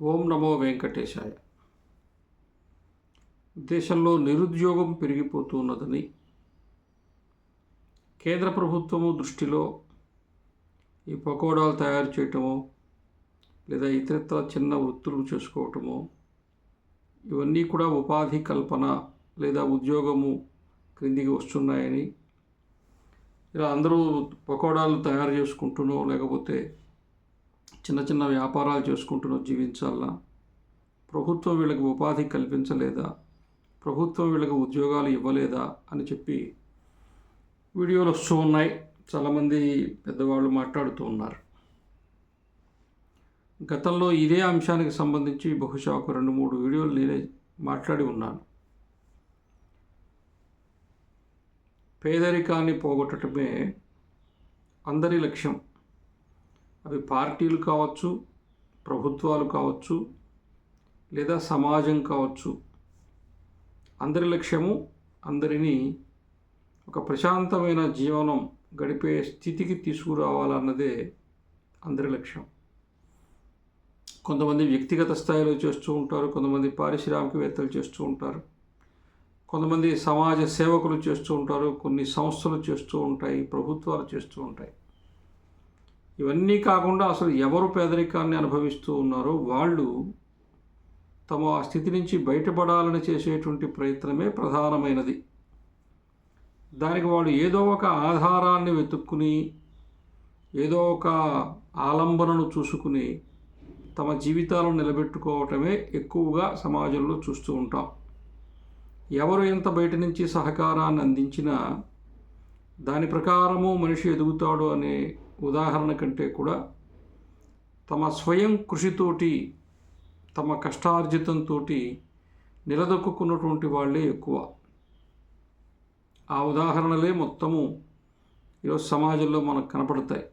ఓం నమో వెంకటేశాయ. దేశంలో నిరుద్యోగం పెరిగిపోతున్నదని కేంద్ర ప్రభుత్వము దృష్టిలో ఈ పకోడాలు తయారు చేయటము లేదా ఇతరత్ర చిన్న వృత్తులు చేసుకోవటము ఇవన్నీ కూడా ఉపాధి కల్పన లేదా ఉద్యోగము క్రిందికి వస్తున్నాయని ఇలా అందరూ పకోడాలు తయారు చేసుకుంటున్నాం లేకపోతే చిన్న చిన్న వ్యాపారాలు చేసుకుంటూనో జీవించాలా ప్రభుత్వం వీళ్ళకి ఉపాధి కల్పించలేదా? ప్రభుత్వం వీళ్ళకి ఉద్యోగాలు ఇవ్వలేదా? అని చెప్పి వీడియోలు వస్తూ ఉన్నాయి. చాలామంది పెద్దవాళ్ళు మాట్లాడుతూ ఉన్నారు. గతంలో ఇదే అంశానికి సంబంధించి బహుశా ఒక రెండు మూడు వీడియోలు నేనే మాట్లాడి ఉన్నాను. పేదరికాన్ని పోగొట్టడమే అందరి లక్ష్యం. అవి పార్టీలు కావచ్చు ప్రభుత్వాలు కావచ్చు లేదా సమాజం కావచ్చు. అందరి లక్ష్యము అందరినీ ఒక ప్రశాంతమైన జీవనం గడిపే స్థితికి తీసుకురావాలన్నదే అందరి లక్ష్యం. కొంతమంది వ్యక్తిగత స్థాయిలో చేస్తూ ఉంటారు కొంతమంది పారిశ్రామికవేత్తలు చేస్తూ ఉంటారు కొంతమంది సమాజ సేవకులు చేస్తూ ఉంటారు కొన్ని సంస్థలు చేస్తూ ఉంటాయి ప్రభుత్వాలు చేస్తూ ఉంటాయి. ఇవన్నీ కాకుండా అసలు ఎవరు పేదరికాన్ని అనుభవిస్తూ ఉన్నారో వాళ్ళు తమ ఆ స్థితి నుంచి బయటపడాలని చేసేటువంటి ప్రయత్నమే ప్రధానమైనది. దానికి వాళ్ళు ఏదో ఒక ఆధారాన్ని వెతుక్కుని ఏదో ఒక ఆలంబనను చూసుకుని తమ జీవితాలను నిలబెట్టుకోవటమే ఎక్కువగా సమాజంలో చూస్తూ ఉంటాం. ఎవరు ఎంత బయట నుంచి సహకారాన్ని అందించినా దాని ప్రకారము మనిషి ఎదుగుతాడు అనే ఉదాహరణ కంటే కూడా తమ స్వయం కృషితోటి తమ కష్టార్జితంతో నిలదొక్కున్నటువంటి వాళ్ళే ఎక్కువ. ఆ ఉదాహరణలే మొత్తము ఈరోజు సమాజంలో మనకు కనపడతాయి.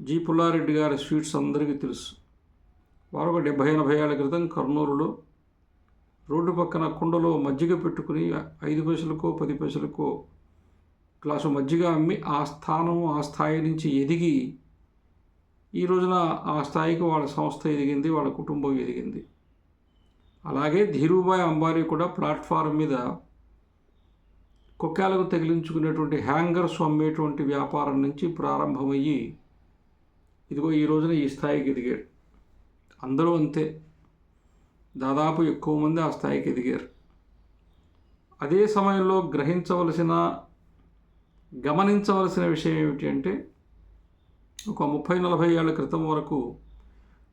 జీ. పుల్లారెడ్డి గారి స్వీట్స్ అందరికీ తెలుసు. వారు ఒక డెబ్భై ఎనభై ఏళ్ళ క్రితం కర్నూలులో రోడ్డు పక్కన కుండలో మజ్జిగ పెట్టుకుని ఐదు పైసలకో పది పైసలకో గ్లాసు మజ్జిగ అమ్మి ఆ స్థానం ఆ స్థాయి నుంచి ఎదిగి ఈ రోజున ఆ స్థాయికి వాళ్ళ సంస్థ ఎదిగింది వాళ్ళ కుటుంబం ఎదిగింది. అలాగే ధీరుభాయ్ అంబానీ కూడా ప్లాట్ఫారం మీద కుక్కాలకు తగిలించుకునేటువంటి హ్యాంగర్స్ అమ్మేటువంటి వ్యాపారం నుంచి ప్రారంభమయ్యి ఇదిగో ఈ రోజున ఈ స్థాయికి ఎదిగాడు. అందరూ అంతే. దాదాపు ఎక్కువ మంది ఆ స్థాయికి ఎదిగారు. అదే సమయంలో గ్రహించవలసిన గమనించవలసిన విషయం ఏమిటి అంటే ఒక ముప్పై నలభై ఏళ్ళ క్రితం వరకు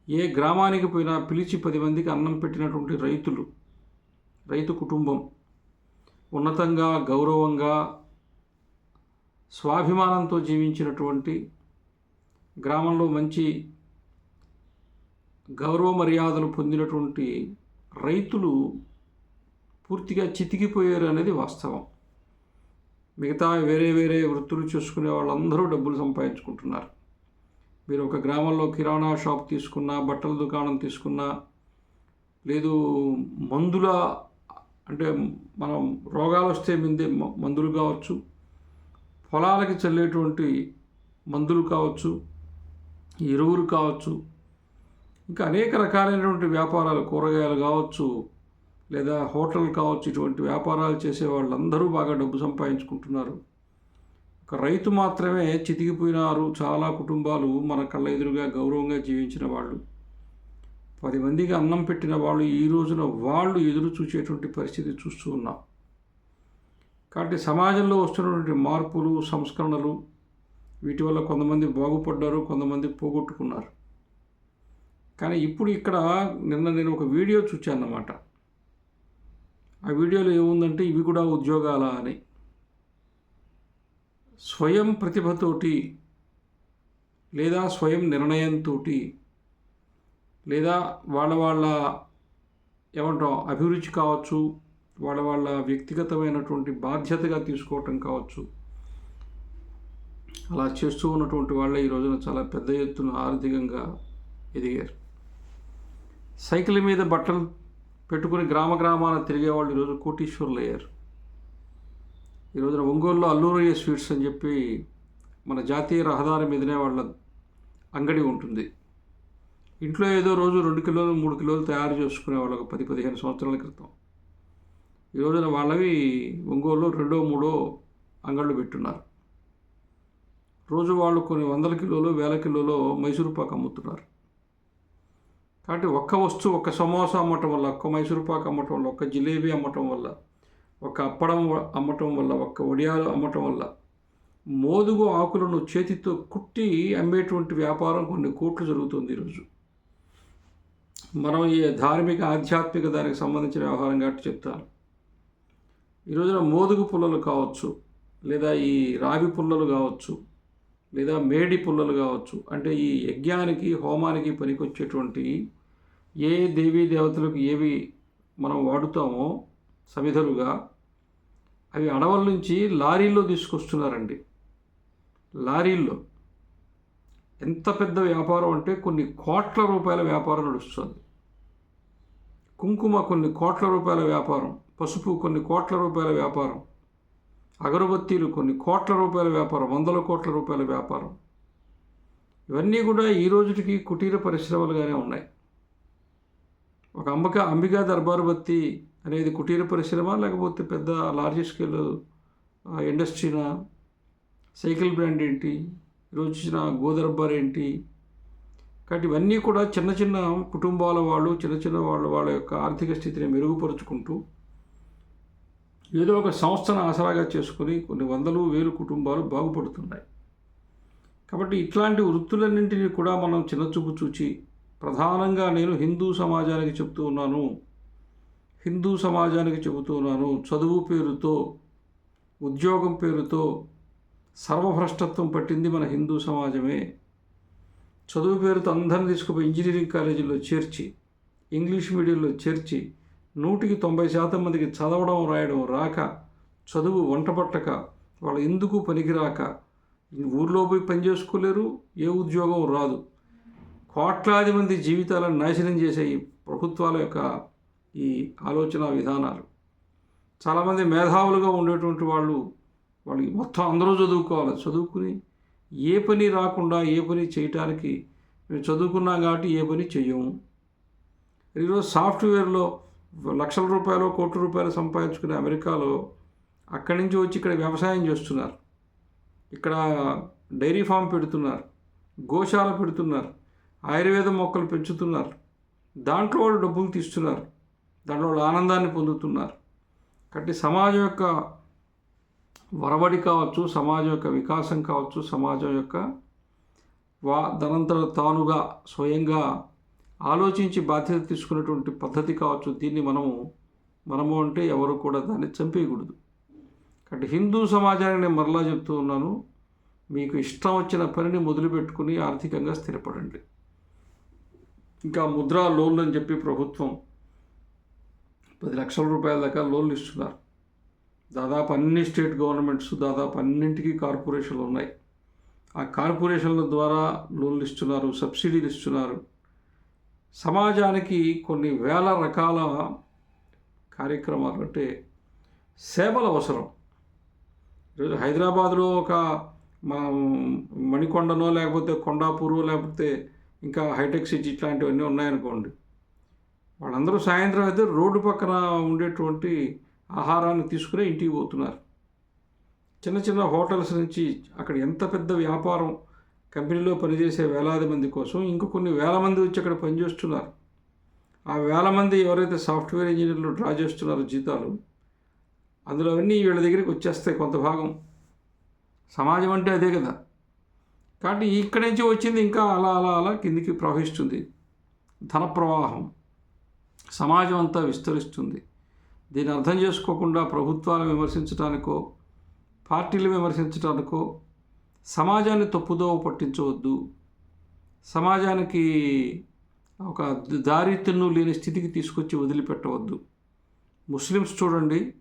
ఏ గ్రామానికి పోయినా పిలిచి పది మందికి అన్నం పెట్టినటువంటి రైతులు రైతు కుటుంబం ఉన్నతంగా గౌరవంగా స్వాభిమానంతో జీవించినటువంటి గ్రామంలో మంచి గౌరవ మర్యాదలు పొందినటువంటి రైతులు పూర్తిగా చితికిపోయారు అనేది వాస్తవం. మిగతా వేరే వేరే వృత్తులు చేసుకునే వాళ్ళందరూ డబ్బులు సంపాదించుకుంటున్నారు. మీరు ఒక గ్రామంలో కిరాణా షాప్ తీసుకున్నా బట్టల దుకాణం తీసుకున్నా లేదు మందుల అంటే మనం రోగాలు వస్తే మిందే మందులు కావచ్చు పొలాలకి చల్లేటువంటి మందులు కావచ్చు ఎరువులు కావచ్చు ఇంకా అనేక రకాలైనటువంటి వ్యాపారాలు కూరగాయలు కావచ్చు లేదా హోటల్ కావచ్చు ఇటువంటి వ్యాపారాలు చేసే వాళ్ళందరూ బాగా డబ్బు సంపాదించుకుంటున్నారు. ఒక రైతు మాత్రమే చితికిపోయినారు చాలా కుటుంబాలు మన కళ్ళ ఎదురుగా గౌరవంగా జీవించిన వాళ్ళు. పది మందికి అన్నం పెట్టిన వాళ్ళు ఈ రోజున వాళ్ళు ఎదురు చూసేటువంటి పరిస్థితి చూస్తూ ఉన్నాం. కాబట్టి సమాజంలో వస్తున్నటువంటి మార్పులు సంస్కరణలు వీటి వల్ల కొంతమంది బాగుపడ్డారు కొంతమంది పోగొట్టుకున్నారు. కానీ ఇప్పుడు ఇక్కడ నిన్న నేను ఒక వీడియో చూచాను అన్నమాట ఆ వీడియోలో ఏముందంటే ఇవి కూడా ఉద్యోగాల అని. స్వయం ప్రతిభతోటి లేదా స్వయం నిర్ణయంతో లేదా వాళ్ళ వాళ్ళ ఏమంటాం అభిరుచి కావచ్చు వాళ్ళ వాళ్ళ వ్యక్తిగతమైనటువంటి బాధ్యతగా తీసుకోవటం కావచ్చు. అలా చేస్తూ ఉన్నటువంటి వాళ్ళే ఈ రోజున చాలా పెద్ద ఎత్తున ఆర్థికంగా ఎదిగారు. సైకిల్ మీద బట్టలు పెట్టుకుని గ్రామ గ్రామాన తిరిగే వాళ్ళు ఈరోజు కోటీశ్వరులు అయ్యారు. ఈ రోజున ఒంగోలులో అల్లూరయ్య స్వీట్స్ అని చెప్పి మన జాతీయ రహదారి మీదనే వాళ్ళ అంగడి ఉంటుంది. ఇంట్లో ఏదో రోజు రెండు కిలోలు మూడు కిలోలు తయారు చేసుకునే వాళ్ళకు పది పదిహేను సంవత్సరాల క్రితం. ఈ రోజున వాళ్ళవి ఒంగోలు రెండో మూడో అంగళ్ళు పెట్టున్నారు. రోజు వాళ్ళు కొన్ని వందల కిలోలు వేల కిలోలు మైసూరు పాకు అమ్ముతున్నారు. కాబట్టి ఒక్క వస్తువు ఒక్క సమోసా అమ్మటం వల్ల ఒక్క మైసూరుపాకు అమ్మటం వల్ల ఒక్క జిలేబీ అమ్మటం వల్ల ఒక అప్పడం అమ్మటం వల్ల ఒక్క వడియాలు అమ్మటం వల్ల మోదుగు ఆకులను చేతితో కుట్టి అమ్మేటువంటి వ్యాపారం కొన్ని కోట్లు జరుగుతుంది ఈరోజు. మనం ఈ ధార్మిక ఆధ్యాత్మిక దానికి సంబంధించిన వ్యవహారం కాబట్టి చెప్తాను. ఈ రోజున మోదుగు పుల్లలు కావచ్చు లేదా ఈ రావి పుల్లలు కావచ్చు లేదా మేడి పుల్లలు కావచ్చు అంటే ఈ యజ్ఞానికి హోమానికి పనికొచ్చేటువంటి ఏ దేవీ దేవతలకు ఏవి మనం వాడుతామో సమిధలుగా అవి అడవుల నుంచి లారీల్లో తీసుకొస్తున్నారండి. లారీల్లో. ఎంత పెద్ద వ్యాపారం అంటే కొన్ని కోట్ల రూపాయల వ్యాపారం నడుస్తుంది. కుంకుమ కొన్ని కోట్ల రూపాయల వ్యాపారం పసుపు కొన్ని కోట్ల రూపాయల వ్యాపారం అగరబత్తీలు కొన్ని కోట్ల రూపాయల వ్యాపారం వందల కోట్ల రూపాయల వ్యాపారం. ఇవన్నీ కూడా ఈ రోజుకి కుటీర పరిశ్రమలుగానే ఉన్నాయి. ఒక అంబక అంబికా దర్బార్ బత్తి అనేది కుటీర పరిశ్రమ లేకపోతే పెద్ద లార్జ్ స్కేల్ ఇండస్ట్రీనా సైకిల్ బ్రాండ్ ఏంటి ఈరోజు వచ్చిన గోదర్బార్ ఏంటి కాబట్టి ఇవన్నీ కూడా చిన్న చిన్న కుటుంబాల వాళ్ళు చిన్న చిన్న వాళ్ళ వాళ్ళ యొక్క ఆర్థిక స్థితిని మెరుగుపరుచుకుంటూ ఏదో ఒక సంస్థను ఆసరాగా చేసుకుని కొన్ని వందలు వేలు కుటుంబాలు బాగుపడుతున్నాయి. కాబట్టి ఇట్లాంటి వృత్తులన్నింటినీ కూడా మనం చిన్నచూపు చూచి ప్రధానంగా నేను హిందూ సమాజానికి చెప్తూ ఉన్నాను. హిందూ సమాజానికి చెబుతూ ఉన్నాను. చదువు పేరుతో ఉద్యోగం పేరుతో సర్వభ్రష్టత్వం పట్టింది మన హిందూ సమాజమే. చదువు పేరుతో అందరిని తీసుకుపోయి ఇంజనీరింగ్ కాలేజీల్లో చేర్చి ఇంగ్లీష్ మీడియంలో చేర్చి నూటికి తొంభై శాతం మందికి చదవడం రాయడం రాక చదువు వంట పట్టక వాళ్ళు ఎందుకు పనికిరాక ఊర్లో పోయి పని చేసుకోలేరు ఏ ఉద్యోగం రాదు. కోట్లాది మంది జీవితాలను నాశనం చేసే ఈ ప్రభుత్వాల యొక్క ఈ ఆలోచన విధానాలు. చాలామంది మేధావులుగా ఉండేటువంటి వాళ్ళు వాళ్ళకి మొత్తం అందరూ చదువుకోవాలి. చదువుకుని ఏ పని రాకుండా ఏ పని చేయటానికి మేము చదువుకున్నాం కాబట్టి ఏ పని చెయ్యము. ఈరోజు సాఫ్ట్వేర్లో లక్షల రూపాయలు కోట్ల రూపాయలు సంపాదించుకునే అమెరికాలో అక్కడి నుంచి వచ్చి ఇక్కడ వ్యవసాయం చేస్తున్నారు. ఇక్కడ డైరీ ఫామ్ పెడుతున్నారు. గోశాల పెడుతున్నారు. ఆయుర్వేద మొక్కలు పెంచుతున్నారు. దాంట్లో వాళ్ళు డబ్బులు తీస్తున్నారు. దాంట్లో వాళ్ళు ఆనందాన్ని పొందుతున్నారు. కాబట్టి సమాజం యొక్క వరబడి కావచ్చు సమాజం యొక్క వికాసం కావచ్చు సమాజం యొక్క వా ధనంతర తానుగా స్వయంగా ఆలోచించి బాధ్యత తీసుకున్నటువంటి పద్ధతి కావచ్చు. దీన్ని మనము మనము అంటే ఎవరు కూడా దాన్ని చంపేయకూడదు. కాబట్టి హిందూ సమాజాన్ని నేను మరలా చెప్తూ ఉన్నాను మీకు ఇష్టం వచ్చిన పనిని మొదలుపెట్టుకుని ఆర్థికంగా స్థిరపడండి. ఇంకా ముద్రా లోన్లు అని చెప్పి ప్రభుత్వం పది లక్షల రూపాయల దాకా లోన్లు ఇస్తున్నారు. దాదాపు అన్ని స్టేట్ గవర్నమెంట్స్ దాదాపు అన్నింటికీ కార్పొరేషన్లు ఉన్నాయి. ఆ కార్పొరేషన్ల ద్వారా లోన్లు ఇస్తున్నారు సబ్సిడీలు ఇస్తున్నారు. సమాజానికి కొన్ని వేల రకాల కార్యక్రమాలు అంటే సేవలు అవసరం. ఈరోజు హైదరాబాద్లో ఒక మా మణికొండనో లేకపోతే కొండాపూరో లేకపోతే ఇంకా హైటెక్ సిటీ ఇట్లాంటివన్నీ ఉన్నాయనుకోండి. వాళ్ళందరూ సాయంత్రం అయితే రోడ్డు పక్కన ఉండేటువంటి ఆహారాన్ని తీసుకుని ఇంటికి పోతున్నారు. చిన్న చిన్న హోటల్స్ నుంచి అక్కడ ఎంత పెద్ద వ్యాపారం కంపెనీలో పనిచేసే వేలాది మంది కోసం ఇంకో కొన్ని వేల మంది వచ్చి అక్కడ పనిచేస్తున్నారు. ఆ వేల మంది ఎవరైతే సాఫ్ట్వేర్ ఇంజనీర్లు డ్రా చేస్తున్నారో జీతాలు అందులో అన్నీ వీళ్ళ దగ్గరికి వచ్చేస్తాయి కొంత భాగం. సమాజం అంటే అదే కదా. కాబట్టి ఇక్కడి నుంచి వచ్చింది ఇంకా అలా అలా అలా కిందికి ప్రవహిస్తుంది. ధన ప్రవాహం సమాజం అంతా విస్తరిస్తుంది. దీన్ని అర్థం చేసుకోకుండా ప్రభుత్వాలు విమర్శించడానికో పార్టీలు విమర్శించడానికో సమాజాన్ని తప్పుదోవ పట్టించవద్దు. సమాజానికి ఒక దారి తిన్ను లేని స్థితికి తీసుకొచ్చి వదిలిపెట్టవద్దు. ముస్లిమ్స్ చూడండి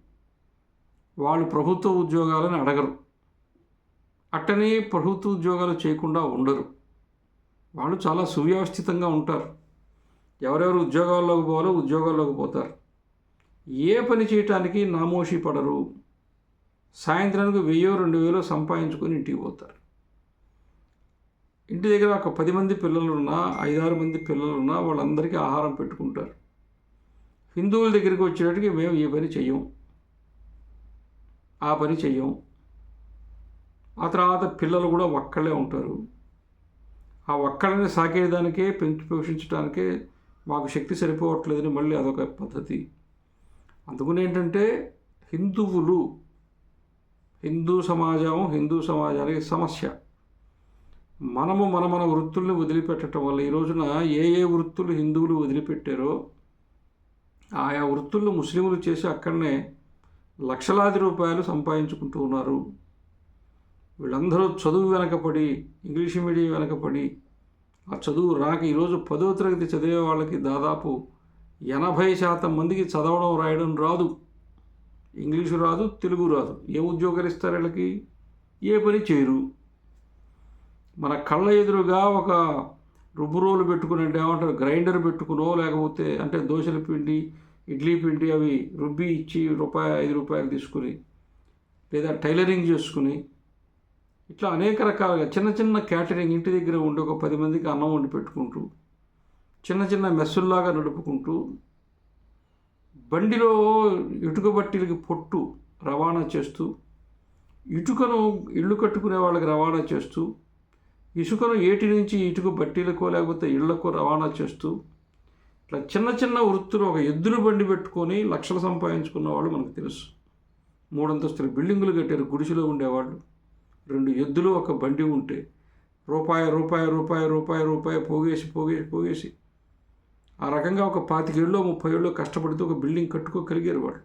వాళ్ళు ప్రభుత్వ ఉద్యోగాలను అడగరు. అట్టనే ప్రభుత్వ ఉద్యోగాలు చేయకుండా ఉండరు. వాళ్ళు చాలా సువ్యవస్థితంగా ఉంటారు. ఎవరెవరు ఉద్యోగాల్లోకి పోవాలో ఉద్యోగాల్లోకి పోతారు. ఏ పని చేయటానికి నామోషి పడరు. సాయంత్రానికి వెయ్యో రెండు వేలో సంపాదించుకొని ఇంటికి పోతారు. ఇంటి దగ్గర ఒక పది మంది పిల్లలున్నా ఐదారు మంది పిల్లలున్నా వాళ్ళందరికీ ఆహారం పెట్టుకుంటారు. హిందువుల దగ్గరికి వచ్చేటట్టుకి మేము ఈ పని చెయ్యం. ఆ పని చెయ్యం. ఆ తర్వాత పిల్లలు కూడా ఒక్కళ్ళే ఉంటారు. ఆ ఒక్కళ్ళని సాకేదానికే పెంచి పోషించడానికే మాకు శక్తి సరిపోవట్లేదని మళ్ళీ అదొక పద్ధతి. అందుకని ఏంటంటే హిందువులు హిందూ సమాజం హిందూ సమాజానికి సమస్య. మనము మన మన వృత్తుల్ని వదిలిపెట్టడం వల్ల ఈ రోజున ఏ ఏ వృత్తులు హిందువులు వదిలిపెట్టారో ఆయా వృత్తులను ముస్లింలు చేసి అక్కడనే లక్షలాది రూపాయలు సంపాదించుకుంటూ ఉన్నారు. వీళ్ళందరూ చదువు వెనకపడి ఇంగ్లీష్ మీడియం వెనకపడి ఆ చదువు రాక ఈరోజు పదో తరగతి చదివే వాళ్ళకి దాదాపు ఎనభై శాతం మందికి చదవడం రాయడం రాదు. ఇంగ్లీషు రాదు తెలుగు రాదు. ఏ ఉద్యోగాలు ఇస్తారు వీళ్ళకి? ఏ పని చేయరు. మన కళ్ళ ఎదురుగా ఒక రుబ్బు రోలు పెట్టుకుని అంటే ఏమంటారు గ్రైండర్ పెట్టుకునో లేకపోతే అంటే దోశల పిండి ఇడ్లీ పిండి అవి రుబ్బి ఇచ్చి రూపాయి ఐదు రూపాయలు తీసుకుని లేదా టైలరింగ్ చేసుకుని ఇట్లా అనేక రకాలుగా చిన్న చిన్న క్యాటరింగ్ ఇంటి దగ్గర ఉండి ఒక పది మందికి అన్నం వండి పెట్టుకుంటూ చిన్న చిన్న మెస్సుల్లాగా నడుపుకుంటూ బండిలో ఇటుక బట్టీలకి పొట్టు రవాణా చేస్తూ ఇటుకను ఇల్లు కట్టుకునే వాళ్ళకి రవాణా చేస్తూ ఇసుకను ఏటి నుంచి ఇటుక బట్టీలకో లేకపోతే ఇళ్ళకో రవాణా చేస్తూ ఇట్లా చిన్న చిన్న వృత్తులు ఒక ఎద్దులు బండి పెట్టుకొని లక్షలు సంపాదించుకున్న వాళ్ళు మనకు తెలుసు. మూడంతస్తుల బిల్డింగులు కట్టారు గుడిసెలో ఉండేవాళ్ళు. రెండు ఎద్దులు ఒక బండి ఉంటే రూపాయి రూపాయి రూపాయి రూపాయి రూపాయి పోగేసి పోగేసి పోగేసి ఆ రకంగా ఒక పాతికేళ్ళు ముప్పై ఏళ్ళు కష్టపడితే ఒక బిల్డింగ్ కట్టుకోగలిగారు వాళ్ళు.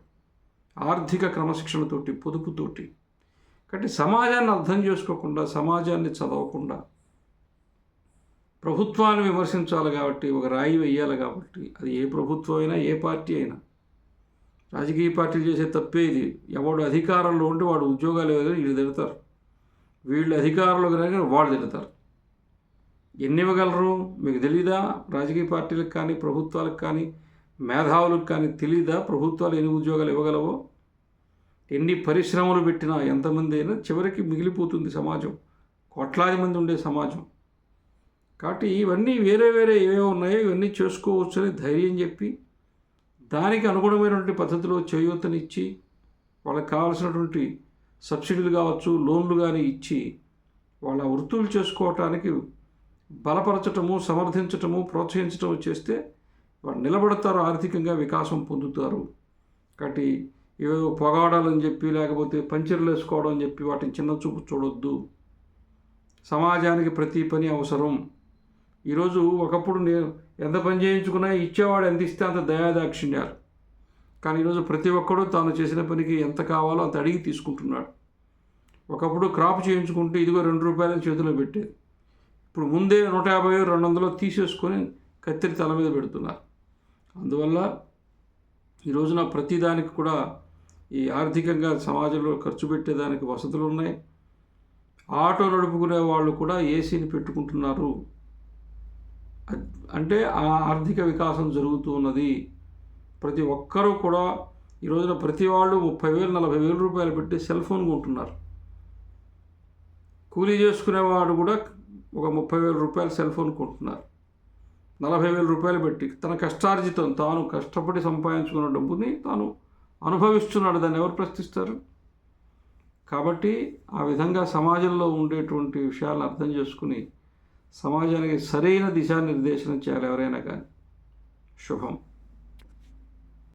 ఆర్థిక క్రమశిక్షణతోటి పొదుపుతోటి. కాబట్టి సమాజాన్ని అర్థం చేసుకోకుండా సమాజాన్ని చదవకుండా ప్రభుత్వాన్ని విమర్శించాలి కాబట్టి ఒక రాయి వేయాలి కాబట్టి అది ఏ ప్రభుత్వం అయినా ఏ పార్టీ అయినా. రాజకీయ పార్టీలు చేసే తప్పే ఇది. ఎవడు అధికారంలో ఉంటే వాడు ఉద్యోగాలు వీళ్ళు తిడతారు. వీళ్ళు అధికారంలోకి రాగానే వాళ్ళు తిడతారు. ఎన్ని ఇవ్వగలరు మీకు తెలీదా? రాజకీయ పార్టీలకు కానీ ప్రభుత్వాలకు కానీ మేధావులకు కానీ తెలీదా? ప్రభుత్వాలు ఎన్ని ఉద్యోగాలు ఇవ్వగలవో? ఎన్ని పరిశ్రమలు పెట్టినా ఎంతమంది అయినా చివరికి మిగిలిపోతుంది సమాజం. కోట్లాది మంది ఉండే సమాజం. కాబట్టి ఇవన్నీ వేరే వేరే ఏవేవి ఉన్నాయో ఇవన్నీ చేసుకోవచ్చని ధైర్యం చెప్పి దానికి అనుగుణమైనటువంటి పద్ధతిలో చేయూతనిచ్చి వాళ్ళకి కావాల్సినటువంటి సబ్సిడీలు కావచ్చు లోన్లు కానీ ఇచ్చి వాళ్ళ వృత్తులు చేసుకోవటానికి బలపరచటము సమర్థించటము ప్రోత్సహించటము చేస్తే వాళ్ళు నిలబడతారు ఆర్థికంగా వికాసం పొందుతారు. కాబట్టి ఏదో పొగాడాలని చెప్పి లేకపోతే పంచర్లు వేసుకోవడం అని చెప్పి వాటిని చిన్న చూపు చూడొద్దు. సమాజానికి ప్రతి పని అవసరం. ఈరోజు ఒకప్పుడు నేను ఎంత పని చేయించుకున్నా ఇచ్చేవాడు ఎంత ఇస్తే అంత దయాదాక్షిణ్యాలు. కానీ ఈరోజు ప్రతి ఒక్కడూ తాను చేసిన పనికి ఎంత కావాలో అంత అడిగి తీసుకుంటున్నాడు. ఒకప్పుడు క్రాప్ చేయించుకుంటే ఇదిగో రెండు రూపాయలని చేతిలో పెట్టేది. ఇప్పుడు ముందే నూట యాభై రెండు వందలు తీసేసుకొని కత్తిరి తల మీద పెడుతున్నారు. అందువల్ల ఈ రోజున ప్రతిదానికి కూడా ఈ ఆర్థికంగా సమాజంలో ఖర్చు పెట్టేదానికి వసతులు ఉన్నాయి. ఆటో నడుపుకునే వాళ్ళు కూడా ఏసీని పెట్టుకుంటున్నారు. అంటే ఆ ఆర్థిక వికాసం జరుగుతూ ఉన్నది. ప్రతి ఒక్కరూ కూడా ఈ రోజున ప్రతి వాళ్ళు ముప్పై వేలు నలభై వేల రూపాయలు పెట్టి సెల్ ఫోన్ కొంటున్నారు. కూలీ చేసుకునేవాడు కూడా ఒక ముప్పై వేల రూపాయలు సెల్ ఫోన్ కొంటున్నారు. నలభై వేల రూపాయలు పెట్టి తన కష్టార్జితం తాను కష్టపడి సంపాదించుకున్న డబ్బుని తాను అనుభవిస్తున్నాడు దాన్ని ఎవరు ప్రశ్నిస్తారు? కాబట్టి ఆ విధంగా సమాజంలో ఉండేటువంటి విషయాలను అర్థం చేసుకుని సమాజానికి సరైన దిశానిర్దేశనం చేయాలి ఎవరైనా కానీ. శుభం.